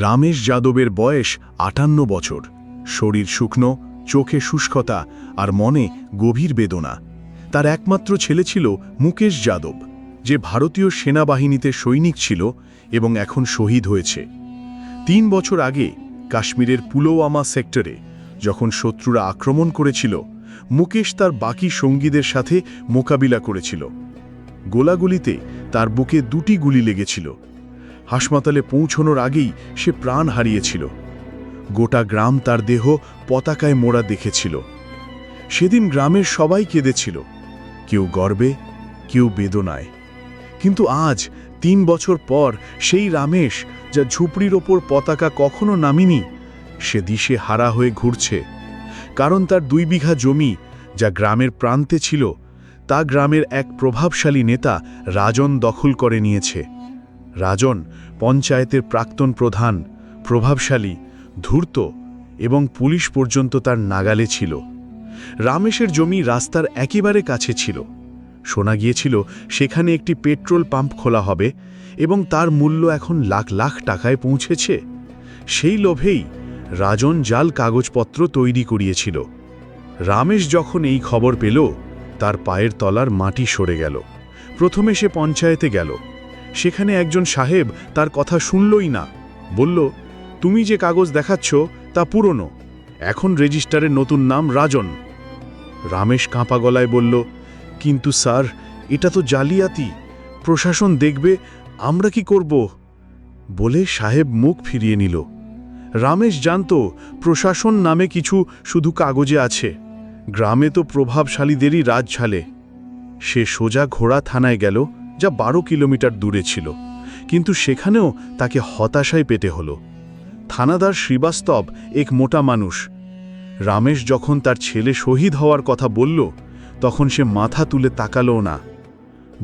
রামেশ যাদবের বয়স আটান্ন বছর। শরীর শুকনো, চোখে শুষ্কতা আর মনে গভীর বেদনা। তার একমাত্র ছেলে ছিল মুকেশ যাদব, যে ভারতীয় সেনাবাহিনীতে সৈনিক ছিল এবং এখন শহীদ হয়েছে। তিন বছর আগে কাশ্মীরের পুলওয়ামা সেক্টরে যখন শত্রুরা আক্রমণ করেছিল, মুকেশ তার বাকি সঙ্গীদের সাথে মোকাবিলা করেছিল। গোলাগুলিতে তার বুকে দুটি গুলি লেগেছিল। হাসপাতালে পৌঁছনোর আগেই সে প্রাণ হারিয়েছিল। গোটা গ্রাম তার দেহ পতাকায় মোড়া দেখেছিল। সেদিন গ্রামের সবাই কেঁদেছিল। কেউ গর্বে, কেউ বেদনায়। কিন্তু আজ, তিন বছর পর, সেই রামেশ, যা ঝুপড়ির ওপর পতাকা কখনো নামিনি, সে দিশে হারা হয়ে ঘুরছে। কারণ তার দুই বিঘা জমি, যা গ্রামের প্রান্তে ছিল, তা গ্রামের এক প্রভাবশালী নেতা রাজন দখল করে নিয়েছে। রাজন পঞ্চায়েতের প্রাক্তন প্রধান, প্রভাবশালী, ধূর্ত এবং পুলিশ পর্যন্ত তার নাগালে ছিল। রামেশের জমি রাস্তার একেবারে কাছে ছিল। শোনা গিয়েছিল, সেখানে একটি পেট্রোল পাম্প খোলা হবে এবং তার মূল্য এখন লাখ লাখ টাকায় পৌঁছেছে। সেই লোভেই রাজন জাল কাগজপত্র তৈরি করিয়েছিল। রামেশ যখন এই খবর পেল, তার পায়ের তলার মাটি সরে গেল। প্রথমে সে পঞ্চায়েতে গেল। সেখানে একজন সাহেব তার কথা শুনলই না। বলল, তুমি যে কাগজ দেখাচ্ছ তা পুরনো। এখন রেজিস্টারের নতুন নাম রাজন। রামেশ কাঁপা গলায় বলল, কিন্তু স্যার, এটা তো জালিয়াতি। প্রশাসন দেখবে, আমরা কি করব? বলে সাহেব মুখ ফিরিয়ে নিল। রামেশ জানত, প্রশাসন নামে কিছু শুধু কাগজে আছে। গ্রামে তো প্রভাবশালীদেরই রাজ ছালে সে সোজা ঘোড়া থানায় গেল যা বারো কিলোমিটার দূরে ছিল। কিন্তু সেখানেও তাকে হতাশায় পেতে হলো। থানাদার শ্রীবাস্তব এক মোটা মানুষ। রামেশ যখন তার ছেলে শহীদ হওয়ার কথা বলল, তখন সে মাথা তুলে তাকালো না।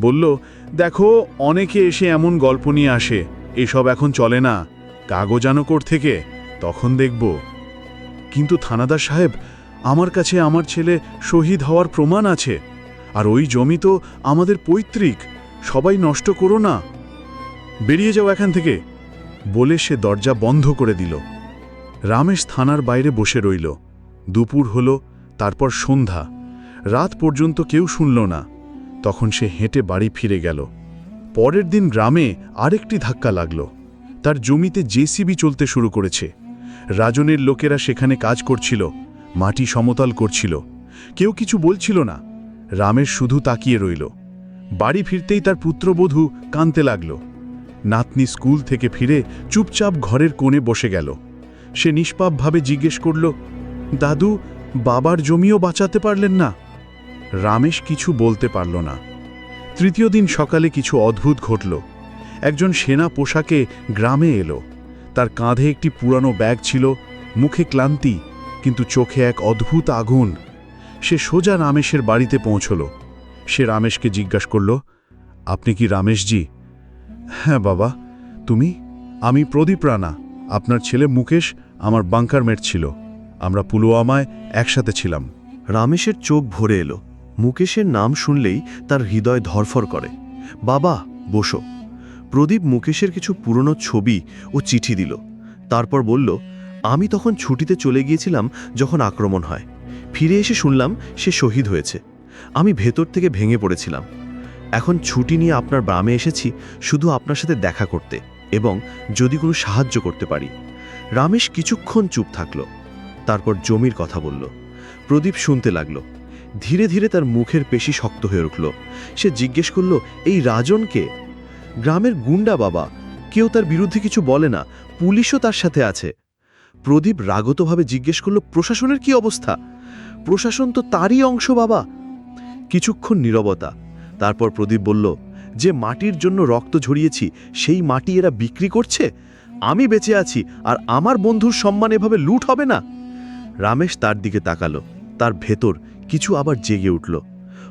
বলল, দেখো, অনেকে এসে এমন গল্প নিয়ে আসে। এসব এখন চলে না। কাগজানকর থেকে, তখন দেখব। কিন্তু থানাদার সাহেব, আমার কাছে আমার ছেলে শহীদ হওয়ার প্রমাণ আছে। আর ওই জমি তো আমাদের পৈতৃক। সবাই নষ্ট করো না। বেরিয়ে যাও এখান থেকে। বলে সে দরজা বন্ধ করে দিল। রামেশ থানার বাইরে বসে রইল। দুপুর হল, তারপর সন্ধ্যা। রাত পর্যন্ত কেউ শুনল না। তখন সে হেঁটে বাড়ি ফিরে গেল। পরের দিন গ্রামে আরেকটি ধাক্কা লাগল। তার জমিতে জেসিবি চলতে শুরু করেছে। রাজনের লোকেরা সেখানে কাজ করছিল, মাটি সমতল করছিল। কেউ কিছু বলছিল না। রামের শুধু তাকিয়ে রইল। বাড়ি ফিরতেই তার পুত্রবধূ কানতে লাগল। নাতনি স্কুল থেকে ফিরে চুপচাপ ঘরের কোণে বসে গেল। সে নিষ্পাপভাবে জিজ্ঞেস করল, দাদু, বাবার জমিও বাঁচাতে পারলেন না? রামেশ কিছু বলতে পারল না। তৃতীয় দিন সকালে কিছু অদ্ভুত ঘটল। একজন সেনা পোশাকে গ্রামে এলো। তার কাঁধে একটি পুরানো ব্যাগ ছিল, মুখে ক্লান্তি, কিন্তু চোখে এক অদ্ভুত আগুন। সে সোজা রামেশের বাড়িতে পৌঁছল। সে রামেশকে জিজ্ঞাসা করল, আপনি কি রামেশজি? হ্যাঁ বাবা। তুমি? আমি প্রদীপ রানা। আপনার ছেলে মুকেশ আমার বাংকার মেট ছিল। আমরা পুলওয়ামায় একসাথে ছিলাম। রামেশের চোখ ভরে এলো। মুকেশের নাম শুনলেই তার হৃদয় ধরফর করে। বাবা, বসো। প্রদীপ মুকেশের কিছু পুরনো ছবি ও চিঠি দিল। তারপর বলল, আমি তখন ছুটিতে চলে গিয়েছিলাম যখন আক্রমণ হয়। ফিরে এসে শুনলাম সে শহীদ হয়েছে। আমি ভেতর থেকে ভেঙে পড়েছিলাম। এখন ছুটি নিয়ে আপনার গ্রামে এসেছি শুধু আপনার সাথে দেখা করতে এবং যদি কোনো সাহায্য করতে পারি। রামেশ কিছুক্ষণ চুপ থাকল, তারপর জমির কথা বলল। প্রদীপ শুনতে লাগল। ধীরে ধীরে তার মুখের পেশি শক্ত হয়ে উঠল। সে জিজ্ঞেস করল, এই রাজনকে গ্রামের গুন্ডা বাবা। কেউ তার বিরুদ্ধে কিছু বলে না। পুলিশও তার সাথে আছে। প্রদীপ রাগতভাবে জিজ্ঞেস করল, প্রশাসনের কি অবস্থা? প্রশাসন তো তারই অংশ বাবা। কিছুক্ষণ নীরবতা। তারপর প্রদীপ বলল, যে মাটির জন্য রক্ত ঝরিয়েছি, সেই মাটি এরা বিক্রি করছে? আমি বেঁচে আছি, আর আমার বন্ধুর সম্মান এভাবে লুট হবে না? রামেশ তার দিকে তাকালো। তার ভেতর কিছু আবার জেগে উঠল।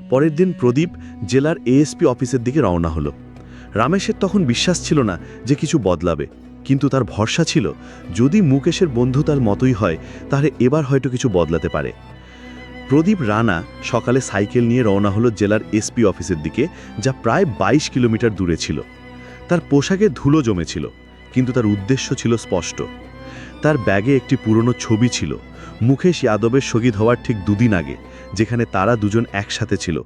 পরের দিন প্রদীপ জেলার এএসপি অফিসের দিকে রওনা হলো। রামেশের তখন বিশ্বাস ছিল না যে কিছু বদলাবে, কিন্তু তার ভরসা ছিল, যদি মুকেশের বন্ধু তার মতোই হয়, তাহলে এবার হয়তো কিছু বদলাতে পারে। প্রদীপ রানা সকালে সাইকেল নিয়ে রওনা হলো জেলার এসপি অফিসের দিকে, যা প্রায় ২২ কিলোমিটার দূরে ছিল। তার পোশাকে ধুলো জমেছিল, কিন্তু তার উদ্দেশ্য ছিল স্পষ্ট। তার ব্যাগে একটি পুরনো ছবি ছিল মুখেশ যাদবের শহীদ হওয়ার ঠিক দুদিন আগে, যেখানে তারা দুজন একসাথে ছিল।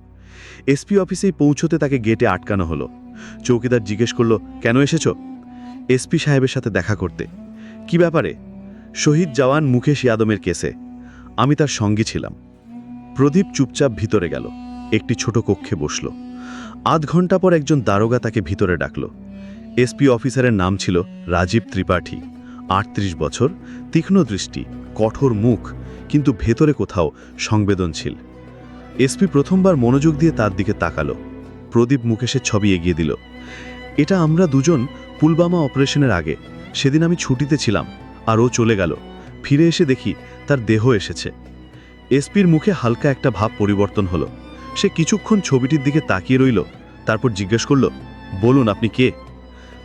এসপি অফিসেই পৌঁছতে তাকে গেটে আটকানো হলো। চৌকিদার জিজ্ঞেস করল, কেন এসেছ? এসপি সাহেবের সাথে দেখা করতে, কি ব্যাপারে? শহীদ জওয়ান মুখেশ যাদবের কেসে। আমি তার সঙ্গে ছিলাম। প্রদীপ চুপচাপ ভিতরে গেল। একটি ছোট কক্ষে বসল। আধ ঘণ্টা পর একজন দারোগা তাকে ভিতরে ডাকল। এসপি অফিসারের নাম ছিল রাজীব ত্রিপাঠী। আটত্রিশ বছর, তীক্ষ্ণ দৃষ্টি, কঠোর মুখ, কিন্তু ভেতরে কোথাও সংবেদনশীল। এসপি প্রথমবার মনোযোগ দিয়ে তার দিকে তাকালো। প্রদীপ মুকেশের ছবি এগিয়ে দিল। এটা আমরা দুজন পুলবামা অপারেশনের আগে, সেদিন আমি ছুটিতে ছিলাম, আর ও চলে গেল। ফিরে এসে দেখি তার দেহ এসেছে। এসপির মুখে হালকা একটা ভাব পরিবর্তন হলো। সে কিছুক্ষণ ছবিটির দিকে তাকিয়ে রইল, তারপর জিজ্ঞেস করল, বলুন, আপনি কে?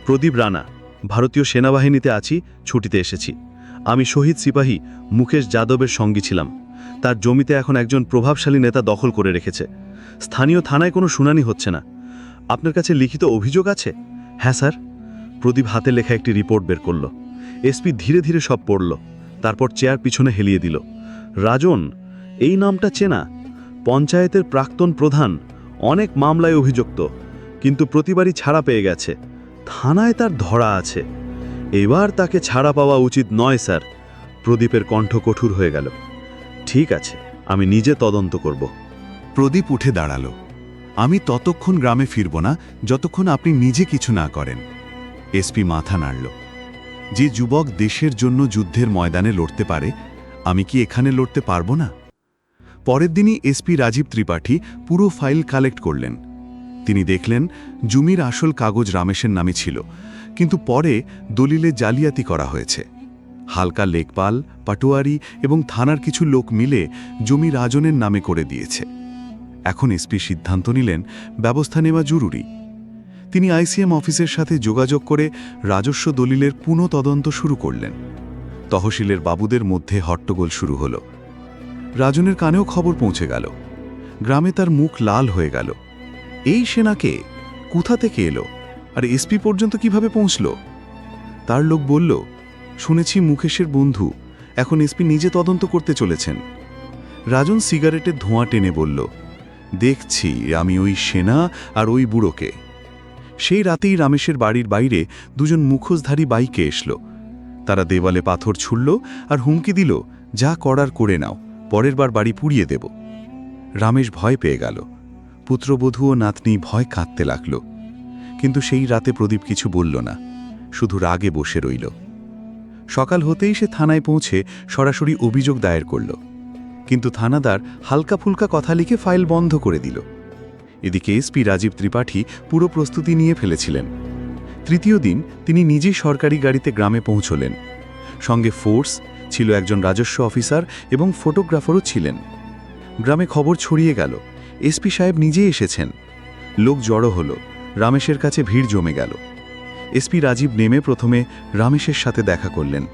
প্রদীপ রানা, ভারতীয় সেনাবাহিনীতে আছি, ছুটিতে এসেছি। আমি শহীদ সিপাহী মুকেশ যাদবের সঙ্গী ছিলাম। তার জমিতে এখন একজন প্রভাবশালী নেতা দখল করে রেখেছে। স্থানীয় থানায় কোনো শুনানি হচ্ছে না। আপনার কাছে লিখিত অভিযোগ আছে? হ্যাঁ স্যার। প্রদীপ হাতে লেখা একটি রিপোর্ট বের করল। এসপি ধীরে ধীরে সব পড়ল, তারপর চেয়ার পিছনে হেলিয়ে দিল। রাজন এই নামটা চেনা। পঞ্চায়েতের প্রাক্তন প্রধান, অনেক মামলায় অভিযুক্ত, কিন্তু প্রতিবারই ছাড়া পেয়ে গেছে। থানায় তার ধরা আছে। এবার তাকে ছাড়া পাওয়া উচিত নয়, স্যার। প্রদীপের কণ্ঠ কঠোর হয়ে গেল। ঠিক আছে, আমি নিজে তদন্ত করব। প্রদীপ উঠে দাঁড়াল। আমি ততক্ষণ গ্রামে ফিরব না, যতক্ষণ আপনি নিজে কিছু না করেন। এসপি মাথা নাড়ল। যে যুবক দেশের জন্য যুদ্ধের ময়দানে লড়তে পারে, আমি কি এখানে লড়তে পারব না? পরের দিনই এসপি রাজীব ত্রিপাঠী পুরো ফাইল কালেক্ট করলেন। তিনি দেখলেন, জমির আসল কাগজ রামেশের নামে ছিল, কিন্তু পরে দলিলে জালিয়াতি করা হয়েছে। হালকা লেকপাল, পাটোয়ারি এবং থানার কিছু লোক মিলে জমি রাজনের নামে করে দিয়েছে। এখন এসপি সিদ্ধান্ত নিলেন, ব্যবস্থা নেওয়া জরুরি। তিনি আইসিএম অফিসের সাথে যোগাযোগ করে রাজস্ব দলিলের পুনঃ তদন্ত শুরু করলেন। তহসিলের বাবুদের মধ্যে হট্টগোল শুরু হলো। রাজনের কানেও খবর পৌঁছে গেল। গ্রামে তার মুখ লাল হয়ে গেল। এই সেনাকে কোথা থেকে এলো? আর এসপি পর্যন্ত কীভাবে পৌঁছল? তার লোক বলল, শুনেছি মুকেশের বন্ধু এখন এসপি নিজে তদন্ত করতে চলেছেন। রাজন সিগারেটের ধোঁয়া টেনে বলল, দেখছি, আমি ওই সেনা আর ওই বুড়োকে। সেই রাতেই রামেশের বাড়ির বাইরে দুজন মুখোশধারী বাইকে এসলো। তারা দেওয়ালে পাথর ছুড়ল আর হুমকি দিল, যা করার করে নাও। পরের বার বাড়ি পুড়িয়ে দেব। রামেশ ভয় পেয়ে গেল। পুত্রবধূ ও নাতনি ভয় কাঁদতে লাগল। কিন্তু সেই রাতে প্রদীপ কিছু বলল না, শুধু রাগে বসে রইল। সকাল হতেই সে থানায় পৌঁছে সরাসরি অভিযোগ দায়ের করল। কিন্তু থানাদার হালকা ফুলকা কথা লিখে ফাইল বন্ধ করে দিল। এদিকে এসপি রাজীব ত্রিপাঠী পুরো প্রস্তুতি নিয়ে ফেলেছিলেন। তৃতীয় দিন তিনি নিজেই সরকারি গাড়িতে গ্রামে পৌঁছলেন। সঙ্গে ফোর্স ছিল একজন রাজস্ব অফিসার এবং ফটোগ্রাফারও ছিলেন। গ্রামে খবর ছড়িয়ে গেল। এসপি সাহেব নিজেই এসেছেন। লোক জড়ো হলো। রামেশের কাছে ভিড় জমে গেল। এসপি রাজীব নেমে প্রথমে রামেশের সাথে দেখা করলেন।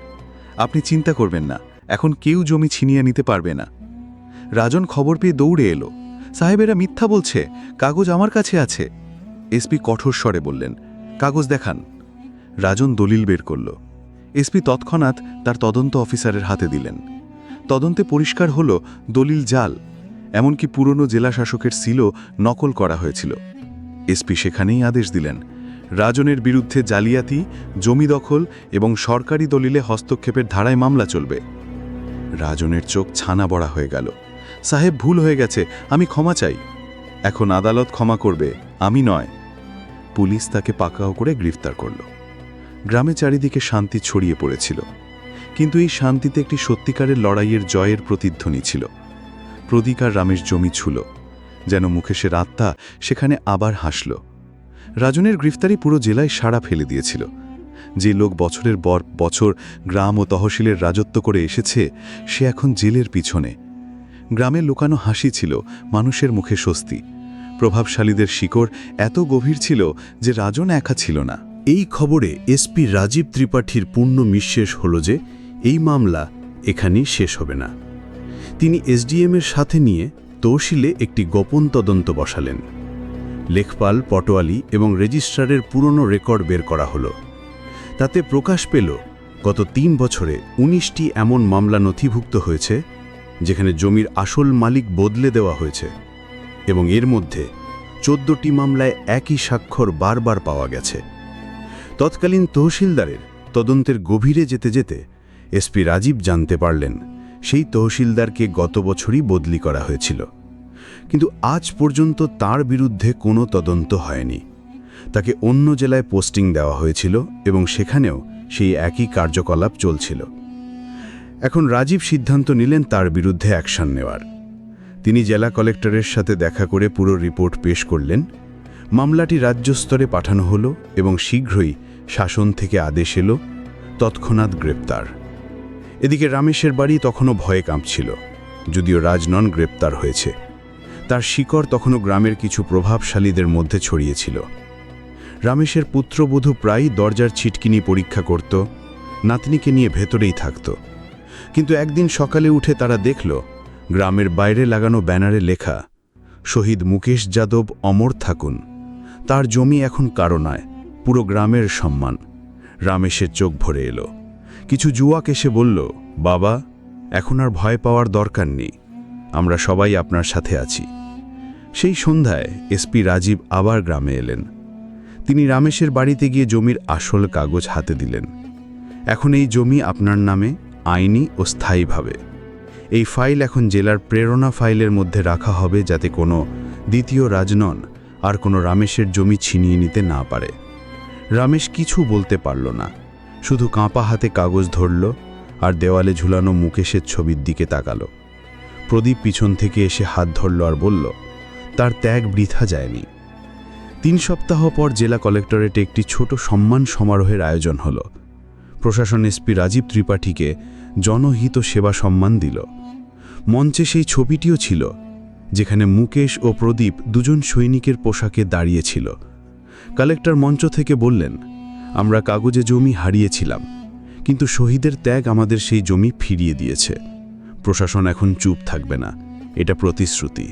আপনি চিন্তা করবেন না, এখন কেউ জমি ছিনিয়ে নিতে পারবে না। রাজন খবর পেয়ে দৌড়ে এলো। সাহেবেরা মিথ্যা বলছে, কাগজ আমার কাছে আছে। এসপি কঠোর স্বরে বললেন, কাগজ দেখান। রাজন দলিল বের করল। এসপি তৎক্ষণাৎ তার তদন্ত অফিসারের হাতে দিলেন। তদন্তে পরিষ্কার হল দলিল জাল, এমনকি পুরনো জেলা শাসকের সিলও নকল করা হয়েছিল। এসপি সেখানেই আদেশ দিলেন, রাজনের বিরুদ্ধে জালিয়াতি, জমি দখল এবং সরকারি দলিলে হস্তক্ষেপের ধারায় মামলা চলবে। রাজনের চোখ ছানা বড়া হয়ে গেল, সাহেব ভুল হয়ে গেছে, আমি ক্ষমা চাই। এখন আদালত ক্ষমা করবে, আমি নয়। পুলিশ তাকে পাকাও করে গ্রেফতার করল। গ্রামে চারিদিকে শান্তি ছড়িয়ে পড়েছিল। কিন্তু এই শান্তিতে একটি সত্যিকারের লড়াইয়ের জয়ের প্রতিধ্বনি ছিল। প্রদিকার রামের জমি ছুল, যেন মুখেশের আত্মা সেখানে আবার হাসল। রাজনের গ্রেফতারি পুরো জেলায় সাড়া ফেলে দিয়েছিল। যে লোক বছরের পর বছর গ্রাম ও তহসিলের রাজত্ব করে এসেছে, সে এখন জেলের পিছনে। গ্রামে লুকানো হাসি ছিল মানুষের মুখে স্বস্তি। প্রভাবশালীদের শিকড় এত গভীর ছিল যে রাজন একা ছিল না। এই খবরে এসপি রাজীব ত্রিপাঠীর পূর্ণ নিঃশেষ হল যে, এই মামলা এখানেই শেষ হবে না। তিনি এসডিএমের সাথে নিয়ে তহসিলে একটি গোপন তদন্ত বসালেন। লেখপাল, পটোয়ালি এবং রেজিস্ট্রারের পুরনো রেকর্ড বের করা হলো। তাতে প্রকাশ পেল, গত তিন বছরে উনিশটি এমন মামলা নথিভুক্ত হয়েছে, যেখানে জমির আসল মালিক বদলে দেওয়া হয়েছে এবং এর মধ্যে চোদ্দটি মামলায় একই স্বাক্ষর বারবার পাওয়া গেছে। তৎকালীন তহসিলদারের তদন্তের গভীরে যেতে যেতে এসপি রাজীব জানতে পারলেন, সেই তহসিলদারকে গত বছরই বদলি করা হয়েছিল। কিন্তু আজ পর্যন্ত তার বিরুদ্ধে কোনো তদন্ত হয়নি। তাকে অন্য জেলায় পোস্টিং দেওয়া হয়েছিল এবং সেখানেও সেই একই কার্যকলাপ চলছিল। এখন রাজীব সিদ্ধান্ত নিলেন তার বিরুদ্ধে অ্যাকশন নেওয়ার। তিনি জেলা কালেক্টরের সাথে দেখা করে পুরো রিপোর্ট পেশ করলেন। মামলাটি রাজ্য স্তরে পাঠানো হলো এবং শীঘ্রই শাসন থেকে আদেশ এলো, তৎক্ষণাৎ গ্রেপ্তার। এদিকে রামেশের বাড়ি তখনও ভয়ে কাঁপছিল, যদিও রাজনন গ্রেপ্তার হয়েছে। তার শিকড় তখনও গ্রামের কিছু প্রভাবশালীদের মধ্যে ছড়িয়েছিল। রামেশের পুত্রবধূ প্রায়ই দরজার ছিটকিনি পরীক্ষা করত, নাতনিকে নিয়ে ভেতরেই থাকত। কিন্তু একদিন সকালে উঠে তারা দেখল, গ্রামের বাইরে লাগানো ব্যানারে লেখা, শহীদ মুকেশ যাদব অমর থাকুন, তার জমি এখন কারও নয়। পুরো গ্রামের সম্মান। রামেশের চোখ ভরে এলো। কিছু যুবক এসে বলল, বাবা, এখন আর ভয় পাওয়ার দরকার নেই। আমরা সবাই আপনার সাথে আছি। সেই সন্ধ্যায় এসপি রাজীব আবার গ্রামে এলেন। তিনি রামেশের বাড়িতে গিয়ে জমির আসল কাগজ হাতে দিলেন। এখন এই জমি আপনার নামে, আইনি ও স্থায়ীভাবে। এই ফাইল এখন জেলার প্রেরণা ফাইলের মধ্যে রাখা হবে যাতে কোনো দ্বিতীয় রাজনন আর কোনো রামেশের জমি ছিনিয়ে নিতে না পারে। রামেশ কিছু বলতে পারল না। শুধু কাঁপা হাতে কাগজ ধরল আর দেওয়ালে ঝুলানো মুকেশের ছবির দিকে তাকালো। প্রদীপ পিছন থেকে এসে হাত ধরল আর বলল, তার ত্যাগ বৃথা যায়নি। তিন সপ্তাহ পর জেলা কালেক্টরেটে একটি ছোট সম্মান সমারোহের আয়োজন হল। প্রশাসন এসপি রাজীব ত্রিপাঠীকে জনহিত সেবা সম্মান দিল। মঞ্চে সেই ছবিটিও ছিল, যেখানে মুকেশ ও প্রদীপ দুজন সৈনিকের পোশাকে দাঁড়িয়েছিল কালেক্টর মঞ্চ থেকে বললেন, আমরা কাগজে জমি হারিয়েছিলাম, কিন্তু শহীদের ত্যাগ আমাদের সেই জমি ফিরিয়ে দিয়েছে। প্রশাসন এখন চুপ থাকবে না, এটা প্রতিশ্রুতি।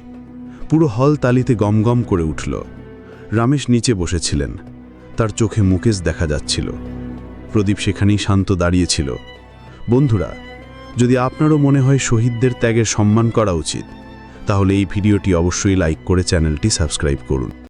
পুরো হল তালিতে গমগম করে উঠল। রামেশ নিচে বসেছিলেন, তার চোখে মুকেশ দেখা যাচ্ছিল। প্রদীপ সেখানেই শান্ত দাঁড়িয়েছিল। বন্ধুরা, যদি আপনারও মনে হয় শহীদদের ত্যাগের সম্মান করা উচিত, তাহলে এই ভিডিওটি অবশ্যই লাইক করে চ্যানেলটি সাবস্ক্রাইব করুন।